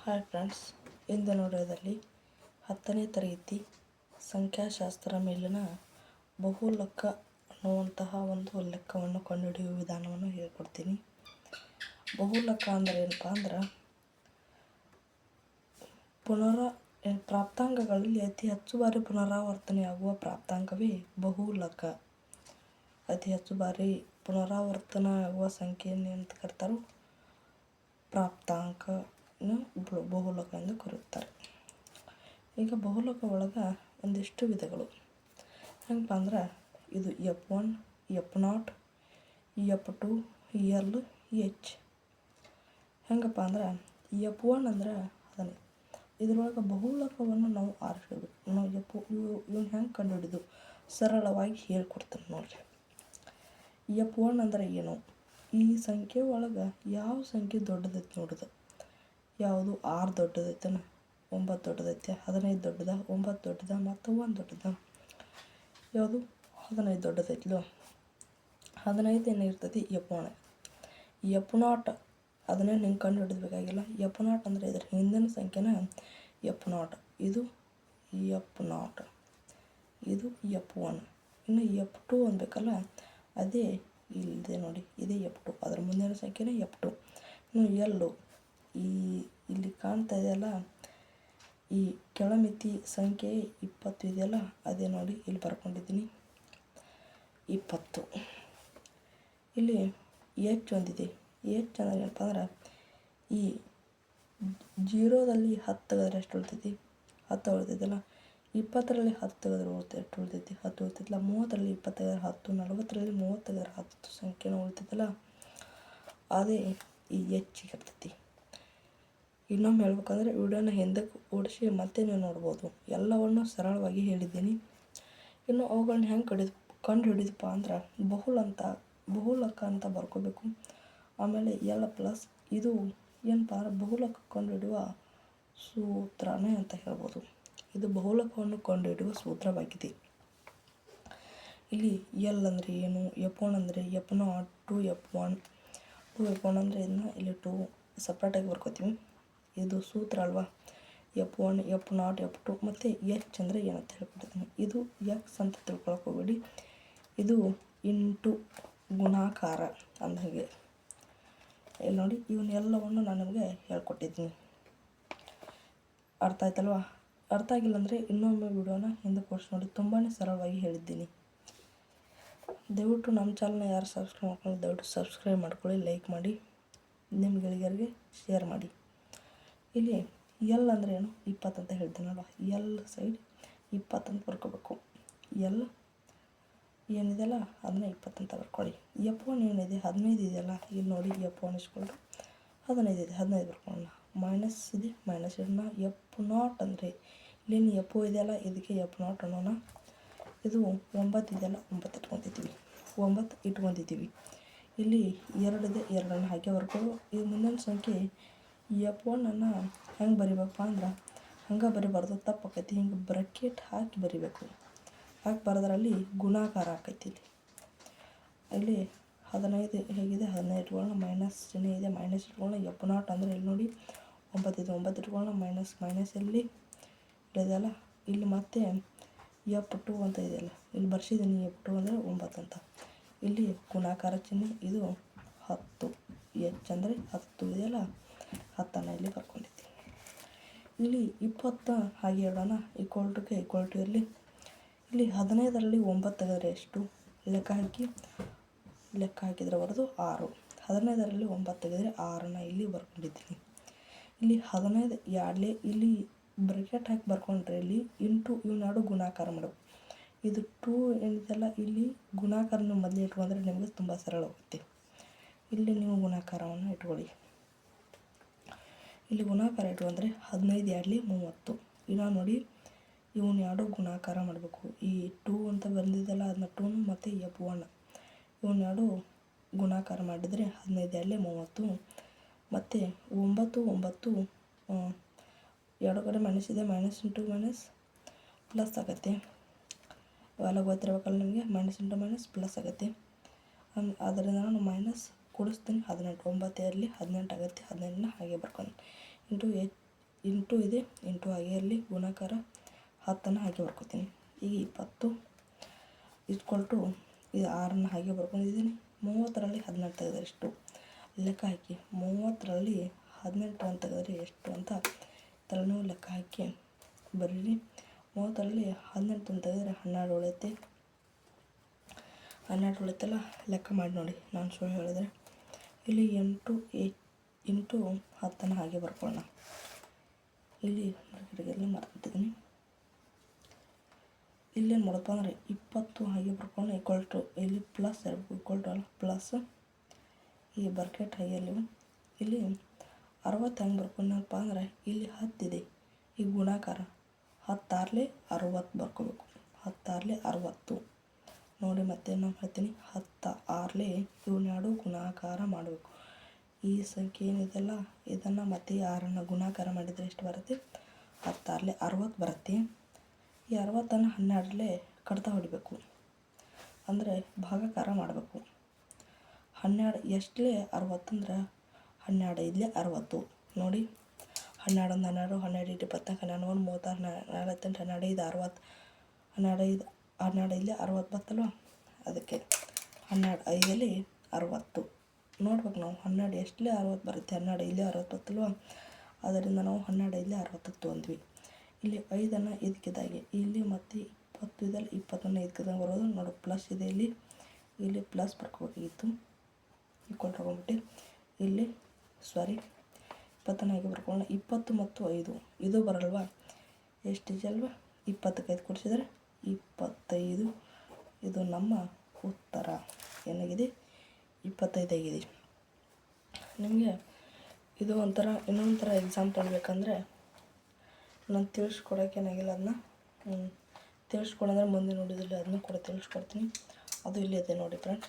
Hi friends ಇಂದಿನ ವಿಡಿಯೋದಲ್ಲಿ ಹತ್ತನೇ ತರಗತಿ ಸಂಖ್ಯಾಶಾಸ್ತ್ರ ಮೇಲಿನ ಬಹು ಲೆಕ್ಕ ಅನ್ನುವಂತಹ ಒಂದು ಲೆಕ್ಕವನ್ನು ಕಂಡುಹಿಡಿಯುವ ವಿಧಾನವನ್ನು ಹೇಳ್ಕೊಡ್ತೀನಿ. ಲೆಕ್ಕ ಅಂದರೆ ಏನಪ್ಪ ಅಂದ್ರೆ ಪುನರ ಪ್ರಾಪ್ತಾಂಕಗಳಲ್ಲಿ ಅತಿ ಹೆಚ್ಚು ಬಾರಿ ಪುನರಾವರ್ತನೆಯಾಗುವ ಪ್ರಾಪ್ತಾಂಕವೇ ಲೆಕ್ಕ ಅತಿ ಹೆಚ್ಚು ಬಾರಿ ಪುನರಾವರ್ತನೆ ಆಗುವ ಸಂಖ್ಯೆಯನ್ನು ಅಂತ ಕರ್ತಾರೋ ಪ್ರಾಪ್ತಾಂಕನ ಬ- ಬಹುಲಕ ಎಂದು ಕರೆಯುತ್ತಾರೆ. ಈಗ ಬಹುಲೋಕ ಒಳಗೆ ಒಂದಿಷ್ಟು ವಿಧಗಳು. ಹೆಂಗಪ್ಪ ಅಂದ್ರೆ ಇದು F one F naught F two, L, H. ಹೆಂಗಪ್ಪ ಅಂದ್ರೆ ಎಪ್ ಒನ್ ಅಂದ್ರೆ ಅದನ್ನು. ಇದರೊಳಗೆ ಬಹುಲೋಕವನ್ನು ನಾವು ಆರಿಸಬೇಕು. ನಾವು ಎಫ್ ಇವು ಇವನ್ನ ಹೆಂಗೆ ಕಂಡುಹಿಡಿದು? ಸರಳವಾಗಿ ಹೇಳ್ಕೊಡ್ತೇನೆ ನೋಡಿರಿ. ಎಪ್ ಒನ್ ಅಂದ್ರೆ ಏನು? ಈ ಸಂಖ್ಯೆ ಒಳಗೆ ಯಾವ ಸಂಖ್ಯೆ ದೊಡ್ಡದೈತಿ ನೋಡುದು. ಯಾವುದು? ಆರು ದೊಡ್ಡದೈತನ ಒಂಬತ್ತು ದೊಡ್ಡದೈತೆ. ಹದಿನೈದು ದೊಡ್ಡದ. ಒಂಬತ್ತು ದೊಡ್ಡದ. ಮತ್ತು ಒಂದು ದೊಡ್ಡದ. ಯಾವುದು? ಹದಿನೈದು ದೊಡ್ಡದೈತ್ಲು ಹದಿನೈದು ಏನು ಇರ್ತೈತಿ ಒನ್ ಎಫ್ ನಾಟ್ ಅದನ್ನೇ ನಿಂಗೆ ಕಂಡು ಹಿಡಿದಬೇಕಾಗಿಲ್ಲ. ಎಫ್ ನಾಟ್ ಅಂದರೆ ಇದ್ರ ಹಿಂದಿನ ಸಂಖ್ಯೆನ ಎಫ್ ನಾಟ್ ಇದು ಎಪ್ ನಾಟ್ ಇದು ಎಪ್ ಒನ್ ಇನ್ನು ಎಪ್ ಟು ಅನ್ಬೇಕಲ್ಲ? ಅದೇ ಇಲ್ಲದೆ ನೋಡಿ. ಇದೇ ಎಪ್ ಟು ಅದ್ರ ಮುಂದಿನ ಸಂಖ್ಯೆನೇ ಎಪ್ ಟು ಇನ್ನು ಎಲ್ಲು. ಈ ಇಲ್ಲಿ ಕಾಣ್ತಾ ಇದೆಯಲ್ಲ? ಈ ಕೆಳಮಿತಿ ಸಂಖ್ಯೆ ಇಪ್ಪತ್ತು ಇದೆಯಲ್ಲ? ಅದೇ ನೋಡಿ, ಇಲ್ಲಿ ಬರ್ಕೊಂಡಿದ್ದೀನಿ. ಇಪ್ಪತ್ತು. ಇಲ್ಲಿ ಎಚ್ ಒಂದಿದೆ. ಎಚ್ ಅಂದರೆ ಏನಪ್ಪ ಅಂದ್ರೆ, ಈ ಜೀರೋದಲ್ಲಿ ಹತ್ತು ತೆಗೆದ್ರೆ ಎಷ್ಟು ಉಳ್ತೈತಿ? ಹತ್ತು ಉಳ್ತೈತಲ್ಲ ಇಪ್ಪತ್ತರಲ್ಲಿ ಹತ್ತು ತೆಗೆದ್ರೆ ಉಳ್ತ, ಎಷ್ಟು ಉಳ್ತೈತಿ? ಹತ್ತು ಉಳ್ತೈತಿಲ್ಲ ಮೂವತ್ತರಲ್ಲಿ ಇಪ್ಪತ್ತು ತೆಗೆದ್ರೆ ಹತ್ತು, ನಲವತ್ತರಲ್ಲಿ ಮೂವತ್ತು ಹತ್ತು ಸಂಖ್ಯೆನೂ ಉಳ್ತೈತಲ್ಲ ಅದೇ ಈ ಹೆಚ್ಚಿಗೆ ಇರ್ತೈತಿ. ಇನ್ನೊಮ್ಮೆ ಹೇಳ್ಬೇಕಂದ್ರೆ ವಿಡಿಯೋನ ಹಿಂದಕ್ಕೆ ಓಡಿಸಿ ಮತ್ತೆ ನೀವು ನೋಡ್ಬೋದು. ಎಲ್ಲವನ್ನು ಸರಳವಾಗಿ ಹೇಳಿದ್ದೀನಿ. ಇನ್ನು ಅವುಗಳನ್ನ ಹೆಂಗೆ ಕಡಿದು, ಕಂಡು ಹಿಡಿದಪ್ಪ ಅಂದ್ರೆ ಬಹುಲ್ ಅಂತ, ಬಹುಲಕ ಅಂತ ಬರ್ಕೋಬೇಕು. ಆಮೇಲೆ ಎಲ್ ಪ್ಲಸ್ ಇದು ಏನಪ್ಪ ಅಂದ್ರೆ ಬಹುಲಕ ಕಂಡುಹಿಡಿಯುವ ಸೂತ್ರನೇ ಅಂತ ಹೇಳ್ಬೋದು. ಇದು ಬಹುಲಕವನ್ನು ಕಂಡುಹಿಡಿಯುವ ಸೂತ್ರವಾಗಿದೆ. ಇಲ್ಲಿ ಎಲ್ ಅಂದರೆ ಏನು ಎಪ್ ಒನ್ ಅಂದರೆ F naught, two F one, to F one ಅಂದರೆ ಇದನ್ನ ಇಲ್ಲಿ ಟು ಸಪ್ರೇಟಾಗಿ ಬರ್ಕೋತೀವಿ. ಇದು ಸೂತ್ರ ಅಲ್ವಾ? F one F naught F two ಮತ್ತು ಎಚ್ ಅಂದರೆ ಏನಂತ ಹೇಳ್ಕೊಟ್ಟಿದ್ದೀನಿ ಇದು ಎಕ್ಸ್ ಅಂತ ತಿಳ್ಕೊಳಕ್ಕೆ ಹೋಗ್ಬೇಡಿ. ಇದು ಇಂಟು ಗುಣಾಕಾರ ಅಂದಾಗೆ ಇಲ್ಲಿ ನೋಡಿ, ಇವನ್ನೆಲ್ಲವನ್ನು ನಾನು ನಿಮಗೆ ಹೇಳ್ಕೊಟ್ಟಿದ್ದೀನಿ. ಅರ್ಥ ಆಯ್ತಲ್ವಾ? ಅರ್ಥ ಆಗಿಲ್ಲ ಅಂದರೆ ಇನ್ನೊಮ್ಮೆ ವಿಡಿಯೋನ ಹಿಂದೆ ಕೋರ್ಸ್ ನೋಡಿ. ತುಂಬಾ ಸರಳವಾಗಿ ಹೇಳಿದ್ದೀನಿ. ದಯವಿಟ್ಟು ನಮ್ಮ ಚಾನಲ್ನ ಯಾರು ಸಬ್ಸ್ಕ್ರೈಬ್ ಮಾಡ್ಕೊಳ್ಳಿ ದಯವಿಟ್ಟು ಸಬ್ಸ್ಕ್ರೈಬ್ ಮಾಡ್ಕೊಳ್ಳಿ ಲೈಕ್ ಮಾಡಿ ನಿಮ್ಮ ಗೆಳೆಯರಿಗೆ ಶೇರ್ ಮಾಡಿ. ಇಲ್ಲಿ ಎಲ್ ಅಂದರೆ ಏನು? ಇಪ್ಪತ್ತು ಅಂತ ಹೇಳ್ತೀನಲ್ವ ಎಲ್ ಸೈಡ್ ಇಪ್ಪತ್ತಂತ ಬರ್ಕೋಬೇಕು. ಎಲ್ ಏನಿದೆಯಲ್ಲ? ಅದನ್ನ ಇಪ್ಪತ್ತಂತ ಬರ್ಕೊಳ್ಳಿ. ಎಪ್ಪ ಒನ್ ಏನಿದೆ? ಹದಿನೈದು ಇದೆಯಲ್ಲ? ಇಲ್ಲಿ ನೋಡಿ ಎಪ್ಪ ಒನ್ ಹದಿನೈದು ಇದೆ. ಹದಿನೈದು ಬರ್ಕೊಳ್ಳೋಣ. ಮೈನಸ್ ಇದೆ ಮೈನಸ್ ಇಡೋಣ ಎಪ್ ನಾಟ್ ಅಂದರೆ ಇಲ್ಲೇನು ಎಪ್ಪು ಇದೆಯಲ್ಲ? ಇದಕ್ಕೆ ಎಪ್ ನಾಟ್ ಅನ್ನೋಣ. ಇದು ಒಂಬತ್ತು ಇದೆಯಲ್ಲ? ಒಂಬತ್ತು ಇಟ್ಕೊತಿದ್ದೀವಿ ಒಂಬತ್ತು ಇಟ್ಕೊಂಡಿದ್ದೀವಿ. ಇಲ್ಲಿ ಎರಡಿದೆ ಎರಡನ್ನು ಹಾಕಿ ಬರ್ಕೊಳ್ಳು ಇದು ಮುಂದಿನ ಸಂಖ್ಯೆ ಎಫ್ ಒನ್ನನ್ನು ಹೆಂಗೆ ಬರಿಬೇಕಪ್ಪ ಅಂದ್ರೆ, ಹಂಗೆ ಬರಿಬಾರ್ದು ತಪ್ಪಾಕೈತಿ ಹಿಂಗೆ ಬ್ರಕೆಟ್ ಹಾಕಿ ಬರಿಬೇಕು. ಹಾಕಿ ಬರೋದ್ರಲ್ಲಿ ಗುಣಾಕಾರ ಆಕೈತಿ ಇಲ್ಲಿ. ಇಲ್ಲಿ ಹದಿನೈದು ಹೇಗಿದೆ, ಹದಿನೈದು ಇಟ್ಕೊಳ್ಳೋಣ ಮೈನಸ್ ಚಿಹ್ನೆ ಇದೆ ಮೈನಸ್ ಇಟ್ಕೊಳ್ಳೋಣ ಎಫ್ ನಾಟ್ ಅಂದರೆ ಇಲ್ಲಿ ನೋಡಿ, ಒಂಬತ್ತು ಇದೆ ಒಂಬತ್ತು ಇಟ್ಕೊಳ್ಳೋಣ ಮೈನಸ್ ಮೈನಸ್ ಇಲ್ಲಿ ಇದೆಯಲ್ಲ ಇಲ್ಲಿ ಮತ್ತೆ ಎಫ್ ಟು ಅಂತ ಇದೆಯಲ್ಲ ಇಲ್ಲಿ ಬರ್ಸಿದ್ದೀನಿ ಎಫ್ ಟು ಅಂದರೆ ಒಂಬತ್ತು ಅಂತ. ಇಲ್ಲಿ ಗುಣಾಕಾರ ಚಿಹ್ನೆ, ಇದು ಹತ್ತು ಎಚ್ ಅಂದರೆ ಹತ್ತು ಇದೆಯಲ್ಲ ಹತ್ತನ್ನು ಇಲ್ಲಿ ಬರ್ಕೊಂಡಿದ್ದೀನಿ ಇಲ್ಲಿ ಇಪ್ಪತ್ತ ಹಾಗೆ ಹೇಳೋಣ ಈಕ್ವಲ್ ಟುಗೆ ಈಕ್ವಲ್ ಟು ಇರಲಿ. ಇಲ್ಲಿ ಹದಿನೈದರಲ್ಲಿ ಒಂಬತ್ತು ಎಷ್ಟು? ಲೆಕ್ಕ ಹಾಕಿ, ಲೆಕ್ಕ ಹಾಕಿದರೆ ಬರೋದು ಆರು. ಹದಿನೈದರಲ್ಲಿ ಒಂಬತ್ತು ತೆಗೆದರೆ ಆರನ್ನ ಇಲ್ಲಿ ಬರ್ಕೊಂಡಿದ್ದೀನಿ. ಇಲ್ಲಿ ಹದಿನೈದು, ಎರಡಲೇ, ಇಲ್ಲಿ ಬ್ರಿಕೆಟ್ ಹಾಕಿ ಬರ್ಕೊಂಡ್ರೆ ಇಲ್ಲಿ ಇಂಟು ಇವನ್ನೆರಡು ಗುಣಾಕಾರ ಮಾಡಬೇಕು ಇದು ಟೂ ಏನಿದೆಯಲ್ಲ ಇಲ್ಲಿ ಗುಣಾಕಾರನ ಮೊದಲೇ ಇಟ್ಕೊಂಡ್ರೆ ನಿಮಗೆ ತುಂಬ ಸರಳವಾಗುತ್ತೆ ಇಲ್ಲಿ ನೀವು ಗುಣಾಕಾರವನ್ನು ಇಟ್ಕೊಳ್ಳಿ. ಇಲ್ಲಿ ಗುಣಾಕಾರ ಇಟ್ಕೊಂಡ್ರೆ ಹದಿನೈದು ಎರಡಲಿ ಮೂವತ್ತು. ಇನ್ನು ನೋಡಿ, ಇವನು ಎರಡು ಗುಣಾಕಾರ ಮಾಡಬೇಕು. ಈ ಟೂ ಅಂತ ಬಂದಿದ್ದಲ್ಲ ಅದನ್ನ ಟೂನು ಮತ್ತು ಎಪ್ ಒನ್ ಇವನ್ನೆರಡು ಗುಣಾಕಾರ ಮಾಡಿದರೆ ಹದಿನೈದು ಎರಡಲಿ ಮೂವತ್ತು. ಮತ್ತು ಒಂಬತ್ತು ಒಂಬತ್ತು ಎರಡು ಕಡೆ ಮೈನಸ್ ಇದೆ ಮೈನಸ್ ಇಂಟು ಮೈನಸ್ ಪ್ಲಸ್ ಆಗುತ್ತೆ. ಅವೆಲ್ಲ ಗೊತ್ತಿರ್ಬೇಕಲ್ಲ ನಿಮಗೆ? ಮೈನಸ್ ಇಂಟು ಮೈನಸ್ ಪ್ಲಸ್ ಆಗುತ್ತೆ. ಅದರಿಂದ ನಾನು ಮೈನಸ್ ಕೂಡಿಸ್ತೀನಿ. ಹದಿನೆಂಟು, ಒಂಬತ್ತೇ ಇರಲಿ, ಹದಿನೆಂಟು ಆಗುತ್ತೆ, ಹದಿನೆಂಟನ್ನ ಹಾಗೆ ಬರ್ಕೊಂಡು ಇಂಟು ಎಚ್ ಇಂಟು ಇದೆ, ಇಂಟು ಹಾಗೆ ಇರಲಿ, ಗುಣಾಕಾರ ಹತ್ತನ್ನು ಹಾಗೆ ಬರ್ಕೋತೀನಿ. ಈಗ ಇಪ್ಪತ್ತು ಟು ಇದು ಆರನ್ನು ಹಾಗೆ ಬರ್ಕೊಂಡಿದ್ದೀನಿ. ಮೂವತ್ತರಲ್ಲಿ ಹದಿನೆಂಟು ತೆಗೆದ್ರೆ ಎಷ್ಟು? ಲೆಕ್ಕ ಹಾಕಿ. ಮೂವತ್ತರಲ್ಲಿ ಹದಿನೆಂಟು ಅಂತ ತೆಗೆದ್ರೆ ಎಷ್ಟು ಅಂತ ತಲೆನೂ ಲೆಕ್ಕ ಹಾಕಿ ಬರೀರಿ. ಮೂವತ್ತರಲ್ಲಿ ಹದಿನೆಂಟು ಅಂತ ತೆಗೆದ್ರೆ ಹನ್ನೆರಡು ಉಳಿಯುತ್ತೆ. ಹನ್ನೆರಡು ಉಳಿತಲ್ಲ ಲೆಕ್ಕ ಮಾಡಿ ನೋಡಿ. ನಾನು ಸುಳ್ಳು ಹೇಳಿದ್ರೆ. ಇಲ್ಲಿ ಎಂಟು ಏ ಇಂಟು ಹತ್ತನ್ನು ಹಾಗೆ ಬರ್ಕೊಳ್ಳೋಣ. ಇಲ್ಲಿ ಮಾರ್ಕೆಟಿಗೆಲ್ಲ ಮರ್ತಿದ್ದೀನಿ. ಇಲ್ಲೇನು ಮಾಡಪ್ಪ ಅಂದರೆ ಇಪ್ಪತ್ತು ಹಾಗೆ ಬರ್ಕೊಂಡು ಈಕ್ವಲ್ ಟು ಇಲ್ಲಿ ಪ್ಲಸ್ ಇರಬೇಕು ಈಕ್ವಲ್ ಟು ಅಲ್ಲ ಪ್ಲಸ್ ಈ ಬರ್ಕೆಟ್ ಹೈಯಲ್ಲಿ ಇಲ್ಲಿ ಅರವತ್ತು ಹೆಂಗೆ ಬರ್ಕೊಂಡಪ್ಪ ಅಂದರೆ ಇಲ್ಲಿ ಹತ್ತಿದೆ ಈ ಗುಣಾಕಾರ ಹತ್ತಾರಲೆ ಅರವತ್ತು ಬರ್ಕೋಬೇಕು. ಹತ್ತಾರಲೆ ಅರವತ್ತು. ನೋಡಿ ಮತ್ತೆ ನಾನು ಹೇಳ್ತೀನಿ. ಹತ್ತ ಆರ್ಲೆ ಇವನ್ನೆರಡು ಗುಣಾಕಾರ ಮಾಡಬೇಕು. ಈ ಸಂಖ್ಯೆ ಏನಿದೆಲ್ಲ? ಇದನ್ನು ಮತ್ತೆ ಆರನ್ನು ಗುಣಾಕಾರ ಮಾಡಿದರೆ ಎಷ್ಟು ಬರುತ್ತೆ? ಹತ್ತಾರಲೆ ಅರವತ್ತು ಬರುತ್ತೆ. ಈ ಅರವತ್ತನ್ನು ಹನ್ನೆರಡರಲ್ಲೇ ಕಡ್ತಾ ಹೊಡಿಬೇಕು. ಅಂದರೆ ಭಾಗಾಕಾರ ಮಾಡಬೇಕು. ಹನ್ನೆರಡು ಎಷ್ಟಲೇ ಅರವತ್ತಂದ್ರೆ ಹನ್ನೆರಡು ಐದಲೇ ಅರವತ್ತು. ನೋಡಿ. ಹನ್ನೆರಡು ಒಂದು ಹನ್ನೆರಡು ಹನ್ನೆರಡು ಇಟ್ಟು ಇಪ್ಪತ್ನಾಲ್ಕು, ಹನ್ನೆರಡು ಒಂದು ಮೂವತ್ತಾರು ನಲವತ್ತೆಂಟು, ಹನ್ನೆರಡು ಐದು, ಅರವತ್ತು, ಹನ್ನೆರಡು ಐದು ಹನ್ನೆರಡು ಇಲ್ಲಿ ಅರವತ್ತು ಬತ್ತಲ್ವ ಅದಕ್ಕೆ ಹನ್ನೆರಡು ಐದಲ್ಲಿ ಅರವತ್ತು. ನೋಡ್ಬೇಕು ನಾವು, ಹನ್ನೆರಡು ಎಷ್ಟಲೇ ಅರವತ್ತು ಬರುತ್ತೆ? ಹನ್ನೆರಡು ಇಲ್ಲಿ ಅರವತ್ತು ಬತ್ತಲ್ವ ಅದರಿಂದ ನಾವು ಹನ್ನೆರಡು ಇಲ್ಲಿ ಅರವತ್ತು ತೊಗೊಂಡ್ವಿ ಇಲ್ಲಿ ಐದನ್ನು ಇದಕ್ಕಿದಾಗೆ ಇಲ್ಲಿ ಮತ್ತು ಇಪ್ಪತ್ತು ಇದಲ್ಲಿ, ಇಪ್ಪತ್ತನ್ನು ಇದ್ಕಿದಂಗೆ ಬರೋದು ನೋಡು ಪ್ಲಸ್ ಇದೆ ಇಲ್ಲಿ. ಇಲ್ಲಿ ಪ್ಲಸ್ ಬರ್ಕೋಬೇಕಿತ್ತು ಈಕ್ವಲ್ ತಗೊಂಡ್ಬಿಟ್ಟು ಇಲ್ಲಿ ಸಾರಿ ಇಪ್ಪತ್ತನ್ನು ಹಾಗೆ ಬರ್ಕೊಳ್ಳೋಣ. ಇಪ್ಪತ್ತು ಮತ್ತು ಐದು, ಇದು ಬರಲ್ವಾ? ಎಷ್ಟು ಅಲ್ವಾ? ಇಪ್ಪತ್ತಕ್ಕೆ ಐದು ಕೊಡಿಸಿದರೆ ಇಪ್ಪತ್ತೈದು. ಇದು ನಮ್ಮ ಉತ್ತರ. ಏನಾಗಿದೆ? ಇಪ್ಪತ್ತೈದಾಗಿದೆ ನಿಮಗೆ ಇದು ಒಂಥರ, ಇನ್ನೊಂಥರ ಎಕ್ಸಾಂಪಲ್ ಬೇಕಂದರೆ ನಾನು ತಿಳಿಸ್ಕೊಡೋಕೆ ಏನಾಗಿಲ್ಲ. ಅದನ್ನ ತಿಳಿಸ್ಕೊಡಂದ್ರೆ ಮುಂದೆ ನೋಡಿದಲ್ಲಿ ಅದನ್ನು ಕೂಡ ತಿಳಿಸ್ಕೊಡ್ತೀನಿ. ಅದು ಇಲ್ಲಿದೆ ನೋಡಿ ಫ್ರೆಂಡ್